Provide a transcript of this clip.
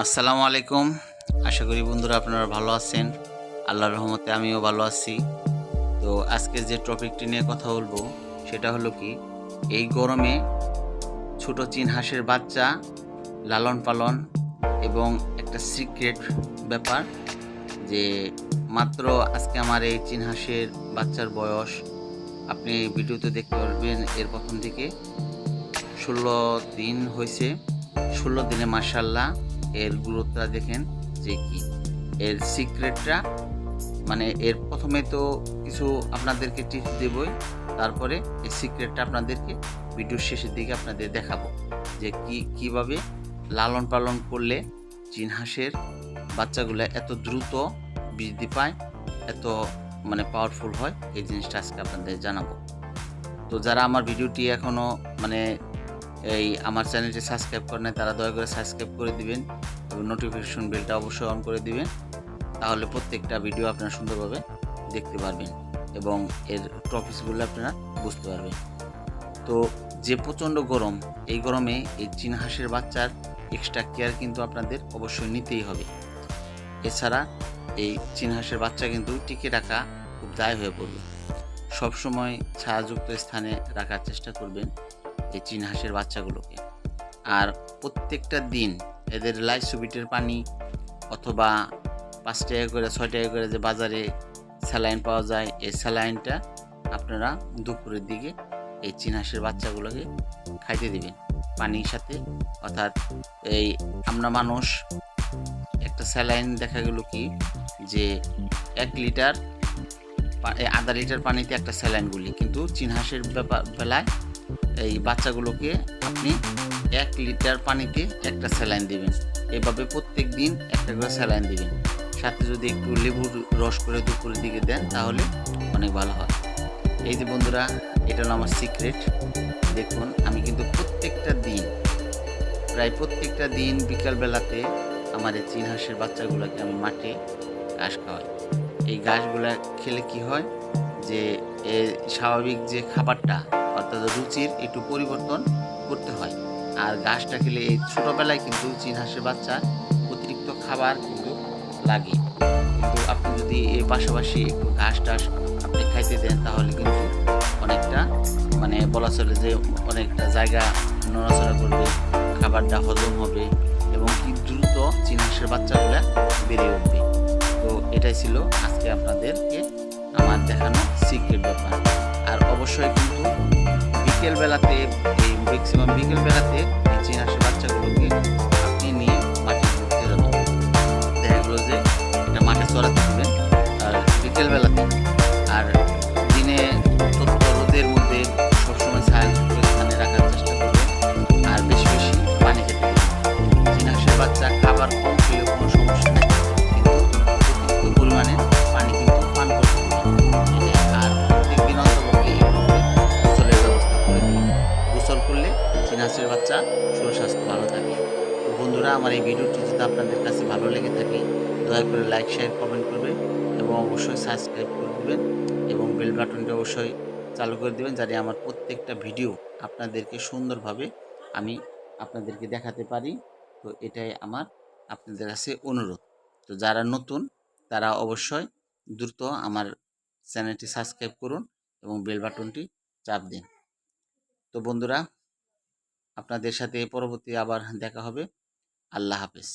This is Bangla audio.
আসসালামু আলাইকুম। আশা করি বন্ধুরা আপনারা ভালো আছেন। আল্লাহর রহমতে আমিও ভালো আছি। তো আজকে যে টপিকটি নিয়ে কথা বলব, সেটা হলো কি, এই গরমে ছোট চীন হাঁসের বাচ্চা লালন পালন এবং একটা সিক্রেট ব্যাপার যে মাত্র আজকে আমার এই চীন হাঁসের বাচ্চার বয়স। আপনি ভিডিওতে দেখতে পারবেন, এর প্রথম দিকে ষোলো দিন হয়েছে। ষোলো দিনে মার্শাল্লাহ এর গুরুত্বটা দেখেন যে কি? এর সিক্রেটটা মানে এর প্রথমে তো কিছু আপনাদেরকে টিপস দেবই, তারপরে এই সিক্রেটটা আপনাদেরকে ভিডিওর শেষের দিকে আপনাদের দেখাবো যে কি, কীভাবে লালন পালন করলে চীন বাচ্চাগুলো এত দ্রুত বৃদ্ধি পায়, এত মানে পাওয়ারফুল হয়, এই জিনিসটা আজকে আপনাদের জানাব। তো যারা আমার ভিডিওটি এখনও মানে এই আমার চ্যানেলটি সাবস্ক্রাইব করে নেয় তারা দয়া করে সাবস্ক্রাইব করে দিবেন এবং নোটিফিকেশন বেলটা অবশ্যই অন করে দিবেন, তাহলে প্রত্যেকটা ভিডিও আপনারা সুন্দরভাবে দেখতে পারবেন এবং এর টপিকসগুলো আপনারা বুঝতে পারবেন। তো যে প্রচণ্ড গরম, এই গরমে এই চীন হাঁসের বাচ্চার এক্সট্রা কেয়ার কিন্তু আপনাদের অবশ্যই নিতেই হবে। এছাড়া এই চীন হাঁসের বাচ্চা কিন্তু টিকে রাখা খুব দায় হয়ে পড়বে। সবসময় ছায়াযুক্ত স্থানে রাখার চেষ্টা করবেন এই চীন হাঁসের বাচ্চাগুলোকে। আর প্রত্যেকটা দিন এদের লাইসোবিটের পানি অথবা পাঁচ টাকা করে, ছয় টাকা করে যে বাজারে স্যালাইন পাওয়া যায়, এই স্যালাইনটা আপনারা দুপুরের দিকে এই চীন হাঁসের বাচ্চাগুলোকে খাইতে দিবেন। পানির সাথে, অর্থাৎ এই আমরা মানুষ, একটা স্যালাইন দেখা গেল কি যে এক লিটার আধা লিটার পানিতে একটা স্যালাইন গুলি। কিন্তু চীন হাঁসের বেলায় এই বাচ্চাগুলোকে আপনি এক লিটার পানিতে একটা স্যালাইন দিবেন। এভাবে প্রত্যেক দিন একটা করে স্যালাইন দিবেন। সাথে যদি একটু লেবুর রস করে দুপুরের দিকে দেন, তাহলে অনেক ভালো হয়। এই যে বন্ধুরা, এটা হলো আমার সিক্রেট। দেখুন, আমি কিন্তু প্রত্যেকটা দিন, প্রায় প্রত্যেকটা দিন বিকালবেলাতে আমার এই চীন হাঁসের বাচ্চাগুলোকে আমি মাঠে ঘাস খাওয়াই। এই ঘাসগুলা খেলে কি হয়? যে স্বাভাবিক যে খাবারটা অর্থাৎ রুচির একটু পরিবর্তন করতে হয়। আর ঘাসটা খেলে এই ছোটোবেলায় কিন্তু চীন হাঁসের বাচ্চা অতিরিক্ত খাবার কিন্তু লাগে। কিন্তু আপনি যদি এর পাশাপাশি একটু ঘাস টাস আপনি খাইতে দেন, তাহলে কিন্তু অনেকটা মানে বলা চলে যে অনেকটা জায়গা নড়াচড়া করবে, খাবারটা হজম হবে এবং কি দ্রুত চীন হাঁসের বাচ্চাগুলো বেড়ে উঠবে। তো এটাই ছিল আজকে আপনাদেরকে আমার দেখানো সিক্রেট ব্যাপার। আর অবশ্যই কিন্তু বিকেল বেলাতে এই ম্যাক্সিমাম বিকেল বেলাতে এই চীন আসে বাচ্চাগুলোকে চীন বাচ্চা শরীর স্বাস্থ্য, ভালো থাকে বন্ধুরা, আমার এই ভিডিওটি যদি আপনাদের কাছে ভালো লেগে থাকে, দয়া করে লাইক, শেয়ার, কমেন্ট করবেন এবং অবশ্যই সাবস্ক্রাইব করে দেবেন এবং বেল বাটনটা অবশ্যই চালু করে দেবেন যাতে আমার প্রত্যেকটা ভিডিও আপনাদেরকে সুন্দরভাবে আমি আপনাদেরকে দেখাতে পারি। তো এটাই আমার আপনাদের কাছে অনুরোধ। তো যারা নতুন, তারা অবশ্যই দ্রুত আমার চ্যানেলটি সাবস্ক্রাইব করুন এবং বেল বাটনটি চাপ দিন। তো বন্ধুরা আপনাদের সাথে পরবর্তী আবার দেখা হবে। আল্লাহ হাফেজ।